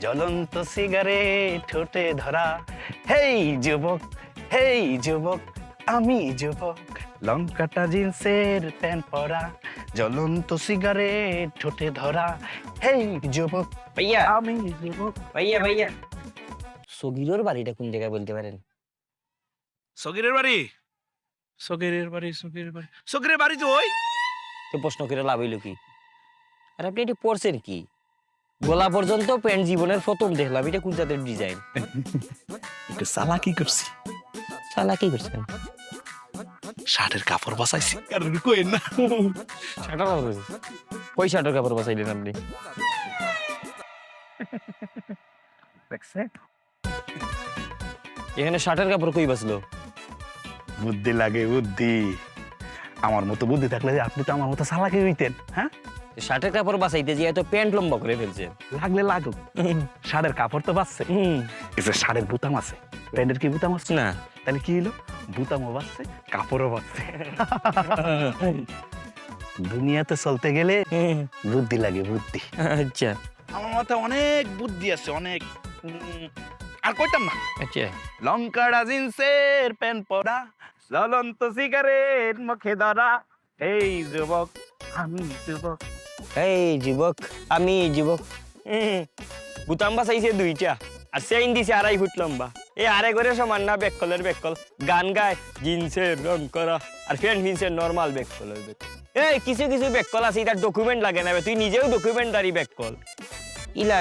জ্বলন্ত সিগারেট ঠোঁটে ধরা। হেই যুবক হেই যুবক আমি যুবক লঙ্কাটা জিন্সের প্যান্ট পরা জ্বলন্ত সিগারেট ঠোঁটে ধরা। হেই যুবক ভাইয়া। আমি যুবক। ভাইয়া ভাইয়া। সগিরোর বাড়িটা কোন জায়গায় বলতে পারেন? সগিরের বাড়ি? সগিরের বাড়ি সগিরের বাড়ি। সগিরের বাড়ি তো ওই। তো প্রশ্ন করে লাভ হইল কি? আর আপনি এটি পড়ছেন কি? গলা পর্যন্ত প্যান্ট জীবনের প্রথম দেখলাম। এটা কোন জাতের ডিজাইন একটু চালাকি করছি। সালা কি করছেন? শার্টের কাপড় বাঁচাইছি কারণ কইেন না। শাটার কাপড় কই শাটার কাপড় আপনি? এখানে শাটার কাপড় কই বাসলো? বুদ্ধি লাগে বুদ্ধি। আমার মতো বুদ্ধি থাকলে আপনি তো আমার মতো চালাকি হইতেন হ্যাঁ? শার্টের কাপড় বাসাইতে যে এত প্যান্ট লম্বা করে ফেলছে। লাগলে লাগুক। শার্টের কাপড় তো বাঁচছে। এই যে শাড়ের বুতাম আছে প্যান্টের কি বুতাম আছে? না। তাহলে কি হলো? বুতামও বাঁচছে কাপড়ও বাঁচছে। দুনিয়াতে চলতে গেলে বুদ্ধি লাগে বুদ্ধি। আচ্ছা। আমার মাথায় অনেক বুদ্ধি আছে অনেক। আর কইতাম না। আচ্ছা। লঙ্কাড়া জিন্সের প্যান্ট পরা জ্বলন্ত সিগারেট মুখে ধরা। এই যুবক আমি যুবক। এই যুবক আমি যুবক বুতাম চাইছে দুইটা আর সেইন দিছে আড়াই ফুট লম্বা। এই আরে করে সমান না বেক কল গান গায় জিন্সের রং করা আর ফ্যান ফিন্সের নর্মাল বেককলের বেককল এই, কিছু কিছু বেককল আছে এটার ডকুমেন্ট লাগে না তুই নিজেও ডকুমেন্টারি বেককল। ইলা